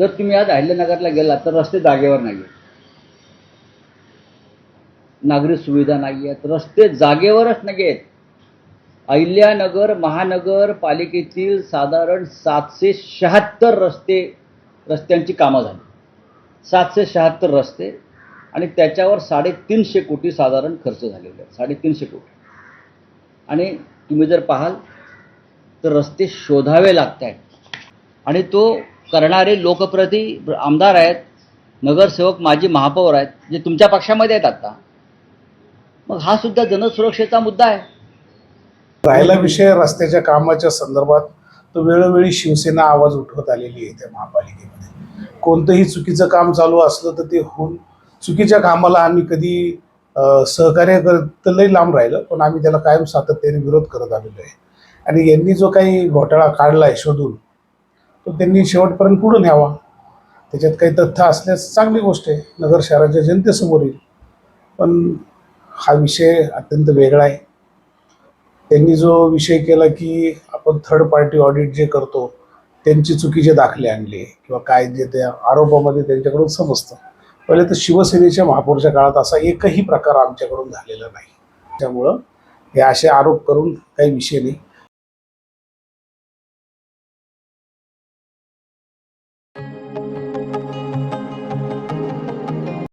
जर तुम्ही आज अहिल्यानगरला गेलात तर रस्ते जागेवर नाही आहेत नागरी सुविधा नाही आहेत रस्ते जागेवरच नाही आहेत अहिल्यानगर महानगर पालिकेतील साधारण सातशे शहात्तर रस्ते रस्त्यांची कामं झाली. सातशे शहात्तर रस्ते आणि त्याच्यावर साडेतीनशे कोटी साधारण खर्च झालेले आहेत. साडेतीनशे कोटी. आणि तुम्ही जर पाहाल तर रस्ते शोधावे लागत आहेत आणि तो करणारे लोकप्रती आमदार आहेत नगरसेवक माजी महापौर आहेत जे तुमच्या पक्षामध्ये आहेत आता. मग हा सुद्धा जनसुरक्षेचा मुद्दा आहे. राहिला विषय रस्त्याच्या कामाच्या संदर्भात तो वेळोवेळी शिवसेना आवाज उठवत आलेली आहे त्या महापालिकेमध्ये. कोणतंही चुकीचं काम चालू असलं तर ते होऊन चुकीच्या कामाला आम्ही कधी सहकार्य करत तर लई लांब राहिलं पण आम्ही त्याला कायम सातत्याने विरोध करत आलेलो आहे. आणि यांनी जो काही घोटाळा काढला आहे शोधून तो त्यांनी शेवटपर्यंत पुढं न्यावा त्याच्यात काही तथ्य असल्यास चांगली गोष्ट आहे. नगर शहराच्या जनतेसमोर येईल. पण हा विषय अत्यंत वेगळा आहे. त्यांनी जो विषय केला की आपण थर्ड पार्टी ऑडिट जे करतो त्यांची चुकीचे दाखले आणले किंवा काय जे त्या आरोपामध्ये त्यांच्याकडून समजतं. पहिले तर शिवसेनेच्या महापौरच्या काळात असा एकही प्रकार आमच्याकडून झालेला नाही. त्यामुळं हे असे आरोप करून काही विषय नाही.